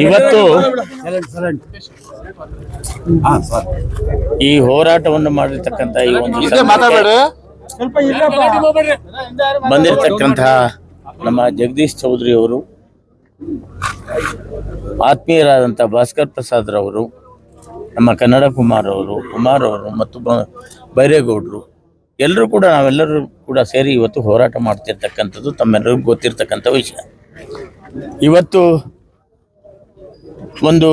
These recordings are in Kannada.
ಇವತ್ತು ಈ ಹೋರಾಟವನ್ನು ಮಾಡಿರ್ತಕ್ಕಂಥ ಈ ಒಂದು ಬಂದಿರತಕ್ಕಂತಹ ನಮ್ಮ ಜಗದೀಶ್ ಚೌಧರಿ ಅವರು ಆತ್ಮೀಯರಾದಂತಹ ಭಾಸ್ಕರ್ ಪ್ರಸಾದ್ ರವರು ನಮ್ಮ ಕನ್ನಡ ಕುಮಾರ್ ಅವರು ಕುಮಾರ್ ಅವರು ಮತ್ತು ಬ- ಬೈರೇಗೌಡರು ಎಲ್ಲರೂ ಕೂಡ ನಾವೆಲ್ಲರೂ ಕೂಡ ಸೇರಿ ಇವತ್ತು ಹೋರಾಟ ಮಾಡ್ತಿರ್ತಕ್ಕಂಥದ್ದು ತಮ್ಮೆಲ್ಲರಿಗೂ ಗೊತ್ತಿರ್ತಕ್ಕಂಥ ವಿಷಯ. ಇವತ್ತು ಒಂದು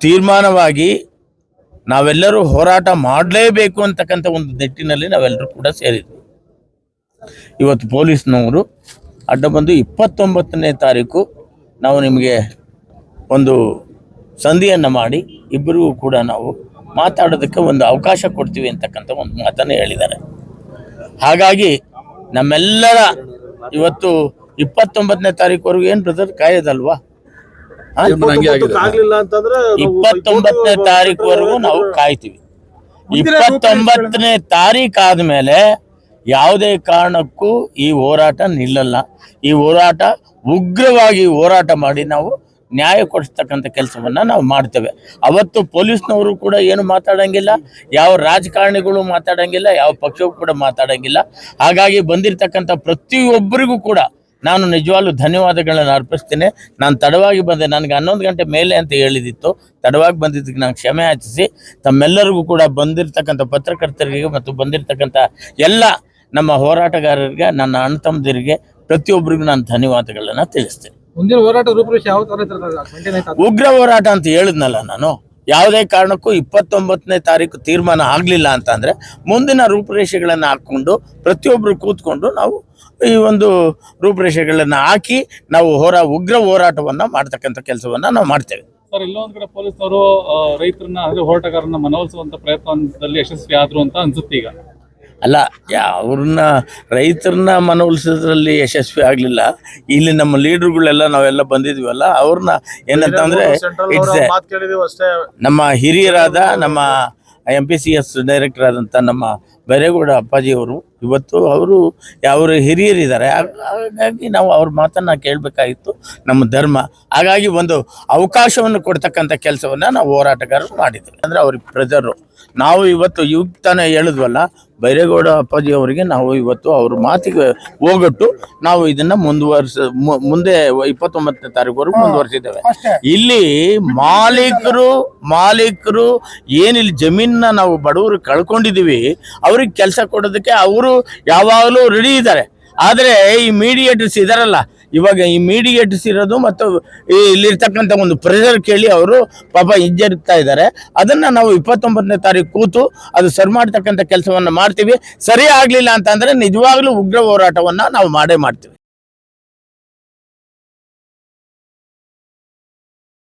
ತೀರ್ಮಾನವಾಗಿ ನಾವೆಲ್ಲರೂ ಹೋರಾಟ ಮಾಡಲೇಬೇಕು ಅಂತಕ್ಕಂಥ ಒಂದು ನಿಟ್ಟಿನಲ್ಲಿ ನಾವೆಲ್ಲರೂ ಕೂಡ ಸೇರಿದ್ವಿ ಇವತ್ತು ಪೊಲೀಸ್ನವರು ಅಡ್ಡ ಬಂದು ಇಪ್ಪತ್ತೊಂಬತ್ತನೇ ತಾರೀಕು ನಾವು ನಿಮಗೆ ಒಂದು ಸಂಧಿಯನ್ನು ಮಾಡಿ ಇಬ್ಬರಿಗೂ ಕೂಡ ನಾವು ಮಾತಾಡೋದಕ್ಕೆ ಒಂದು ಅವಕಾಶ ಕೊಡ್ತೀವಿ ಅಂತಕ್ಕಂಥ ಒಂದು ಮಾತನ್ನು ಹೇಳಿದ್ದಾರೆ ಹಾಗಾಗಿ ನಮ್ಮೆಲ್ಲರ ಇವತ್ತು ಇಪ್ಪತ್ತೊಂಬತ್ತನೇ ತಾರೀಕುವರೆಗೂ ಏನು ಬ್ರದರ್ ಕಾಯೋದಲ್ವಾ? ಆಗ್ಲಿಲ್ಲ ಅಂತಂದ್ರೆ ನಾವು ಇಪ್ಪತ್ತೊಂಬತ್ತನೇ ತಾರೀಕುವರೆಗೂ ನಾವು ಕಾಯ್ತೀವಿ. ಇಪ್ಪತ್ತೊಂಬತ್ತನೇ ತಾರೀಕು ಆದ್ಮೇಲೆ ಯಾವುದೇ ಕಾರಣಕ್ಕೂ ಈ ಹೋರಾಟ ನಿಲ್ಲಲ್ಲ. ಈ ಹೋರಾಟ ಉಗ್ರವಾಗಿ ಹೋರಾಟ ಮಾಡಿ ನಾವು ನ್ಯಾಯ ಕೊಡಿಸ್ತಕ್ಕಂಥ ಕೆಲಸವನ್ನ ನಾವು ಮಾಡ್ತೇವೆ. ಅವತ್ತು ಪೊಲೀಸ್ನವರು ಕೂಡ ಏನು ಮಾತಾಡಂಗಿಲ್ಲ ಯಾವ ರಾಜಕಾರಣಿಗಳು ಮಾತಾಡಂಗಿಲ್ಲ ಯಾವ ಪಕ್ಷವೂ ಕೂಡ ಮಾತಾಡಂಗಿಲ್ಲ. ಹಾಗಾಗಿ ಬಂದಿರತಕ್ಕಂಥ ಪ್ರತಿಯೊಬ್ಬರಿಗೂ ಕೂಡ ನಾನು ನಿಜವಾಗ್ಲೂ ಧನ್ಯವಾದಗಳನ್ನು ಅರ್ಪಿಸ್ತೇನೆ. ನಾನು ತಡವಾಗಿ ಬಂದೆ ನನಗೆ ಹನ್ನೊಂದು ಗಂಟೆ ಮೇಲೆ ಅಂತ ಹೇಳಿದಿತ್ತು. ತಡವಾಗಿ ಬಂದಿದ್ದಕ್ಕೆ ನಾನು ಕ್ಷಮೆ ಯಾಚಿಸಿ ತಮ್ಮೆಲ್ಲರಿಗೂ ಕೂಡ ಬಂದಿರತಕ್ಕಂಥ ಪತ್ರಕರ್ತರಿಗೆ ಮತ್ತು ಬಂದಿರತಕ್ಕಂಥ ಎಲ್ಲ ನಮ್ಮ ಹೋರಾಟಗಾರರಿಗೆ ನನ್ನ ಅಣ್ಣ ತಮ್ಮದಿರಿಗೆ ಪ್ರತಿಯೊಬ್ಬರಿಗೂ ನಾನು ಧನ್ಯವಾದಗಳನ್ನು ತಿಳಿಸ್ತೇನೆ. ಮುಂದಿನ ಹೋರಾಟ ಯಾವ ಉಗ್ರ ಹೋರಾಟ ಅಂತ ಹೇಳಿದ್ನಲ್ಲ ನಾನು. ಯಾವುದೇ ಕಾರಣಕ್ಕೂ ಇಪ್ಪತ್ತೊಂಬತ್ತನೇ ತಾರೀಕು ತೀರ್ಮಾನ ಆಗಲಿಲ್ಲ ಅಂತಂದರೆ ಮುಂದಿನ ರೂಪುರೇಷೆಗಳನ್ನು ಹಾಕ್ಕೊಂಡು ಪ್ರತಿಯೊಬ್ಬರು ಕೂತ್ಕೊಂಡು ನಾವು ಈ ಒಂದು ರೂಪುರೇಷೆಗಳನ್ನು ಹಾಕಿ ನಾವು ಹೋರಾ ಉಗ್ರ ಹೋರಾಟವನ್ನು ಮಾಡ್ತಕ್ಕಂಥ ಕೆಲಸವನ್ನು ನಾವು ಮಾಡ್ತೇವೆ. ಸರ್, ಇಲ್ಲೊಂದು ಕಡೆ ಪೊಲೀಸರು ರೈತರನ್ನ, ಅಂದ್ರೆ ಹೋರಾಟಗಾರರನ್ನ ಮನವೊಲಿಸುವಂತ ಪ್ರಯತ್ನದಲ್ಲಿ ಯಶಸ್ವಿ ಆದ್ರು ಅಂತ ಅನ್ಸುತ್ತೆ ಈಗ. ಅಲ್ಲ ಯಾ- ಅವ್ರನ್ನ ರೈತರನ್ನ ಮನವೊಲಿಸೋದ್ರಲ್ಲಿ ಯಶಸ್ವಿ ಆಗಲಿಲ್ಲ. ಇಲ್ಲಿ ನಮ್ಮ ಲೀಡರ್ಗಳೆಲ್ಲ ನಾವೆಲ್ಲ ಬಂದಿದ್ವಲ್ಲ ಅವ್ರನ್ನ ಏನಂತಂದ್ರೆ ಸೆಂಟ್ರಲ್ ಇಟ್ಸ್ ನಮ್ಮ ಹಿರಿಯರಾದ ನಮ್ಮ M P C S director ಆದಂಥ ನಮ್ಮ ಬೈರೇಗೌಡ ಅಪ್ಪಾಜಿಯವರು ಇವತ್ತು ಅವರು ಅವರು ಹಿರಿಯರಿದ್ದಾರೆ. ಹಾಗ್- ಹಾಗಾಗಿ ನಾವು ಅವ್ರ ಮಾತನ್ನು ಕೇಳಬೇಕಾಗಿತ್ತು ನಮ್ಮ ಧರ್ಮ. ಹಾಗಾಗಿ ಒಂದು ಅವಕಾಶವನ್ನು ಕೊಡ್ತಕ್ಕಂಥ ಕೆಲಸವನ್ನು ನಾವು ಹೋರಾಟಗಾರರು ಮಾಡಿದ್ವಿ. ಅಂದರೆ ಅವ್ರಿಗೆ ಪ್ರೆಜರು. ನಾವು ಇವತ್ತು ಯುಕ್ತಾನೆ ತಾನೇ ಹೇಳಿದ್ವಲ್ಲ ಬೈರೇಗೌಡ ಅಪ್ಪಾಜಿ ಅವರಿಗೆ ನಾವು ಇವತ್ತು ಅವ್ರ ಮಾತಿಗೆ ಹೋಗಟ್ಟು ನಾವು ಇದನ್ನ ಮುಂದುವರ್ಸ ಮುಂದೆ ಇಪ್ಪತ್ತೊಂಬತ್ತನೇ ತಾರೀಕುವರೆಗೂ ಮುಂದುವರಿಸಿದ್ದೇವೆ. ಇಲ್ಲಿ ಮಾಲೀಕರು ಮಾಲೀಕರು ಏನಿಲ್ಲಿ ಜಮೀನನ್ನ ನಾವು ಬಡವರು ಕಳ್ಕೊಂಡಿದೀವಿ ಅವ್ರಿಗೆ ಕೆಲಸ ಕೊಡೋದಕ್ಕೆ ಅವರು ಯಾವಾಗಲೂ ರೆಡಿ ಇದ್ದಾರೆ. ಆದರೆ ಈ ಮೀಡಿಯೇಟರ್ಸ್ ಇದಾರಲ್ಲ ಇವಾಗ ಈ ಮೀಡಿಯೇಟರ್ಸ್ ಇರೋದು ಮತ್ತು ಇಲ್ಲಿರ್ತಕ್ಕಂಥ ಒಂದು ಪ್ರೆಷರ್ ಕೇಳಿ ಅವರು ಪಾಪ ಹಿಂಜರಿತಾ ಇದ್ದಾರೆ. ಅದನ್ನ ನಾವು ಇಪ್ಪತ್ತೊಂಬತ್ತನೇ ತಾರೀಕು ಕೂತು ಅದು ಸರಿ ಮಾಡ್ತಕ್ಕಂಥ ಕೆಲಸವನ್ನು ಮಾಡ್ತೀವಿ. ಸರಿ ಆಗ್ಲಿಲ್ಲ ಅಂತಂದ್ರೆ ನಿಜವಾಗ್ಲೂ ಉಗ್ರ ಹೋರಾಟವನ್ನ ನಾವು ಮಾಡೇ ಮಾಡ್ತೀವಿ.